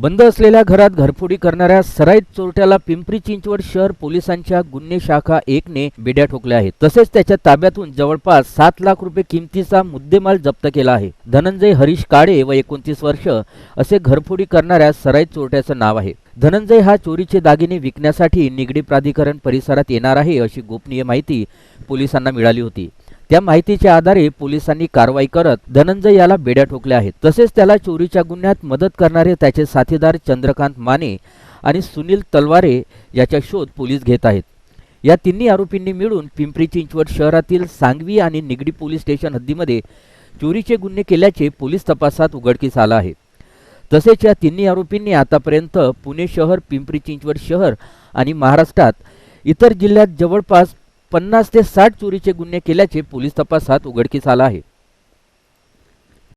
बंद असलेल्या घरात घरफोडी करणाऱ्या सराईत चोरट्याला पिंपरी चिंचवड शहर पोलिसांच्या गुन्हे शाखा एकने बेड्या ठोकल्या आहेत. तसेच त्याच्या ताब्यातून जवळपास सात लाख रुपये किमतीचा मुद्देमाल जप्त केला आहे. धनंजय हरीश काळे व एकोणतीस वर्ष असे घरफोडी करणाऱ्या सराईत चोरट्याचं नाव आहे. धनंजय हा चोरीचे दागिने विकण्यासाठी निगडी प्राधिकरण परिसरात येणार आहे अशी गोपनीय माहिती पोलिसांना मिळाली होती. त्या माहितीच्या आधारे पोलिसांनी कारवाई करत धनंजय याला बेड्या ठोकल्या आहेत. तसेच त्याला चोरीच्या गुन्ह्यात मदत करणारे त्याचे साथीदार चंद्रकांत माने आणि सुनील तलवारे याचा शोध पोलीस घेत आहेत. या तिन्ही आरोपींनी मिळून पिंपरी चिंचवड शहरातील सांगवी आणि निगडी पोलीस स्टेशन हद्दीमध्ये चोरीचे गुन्हे केल्याचे पोलीस तपासात उघडकीस आलं आहे. तसेच या तिन्ही आरोपींनी आतापर्यंत पुणे शहर पिंपरी चिंचवड शहर आणि महाराष्ट्रात इतर जिल्ह्यात जवळपास पन्नास ते साठ चोरीचे गुन्हे केल्याचे पोलीस तपासात उघडकीस आलं आहे.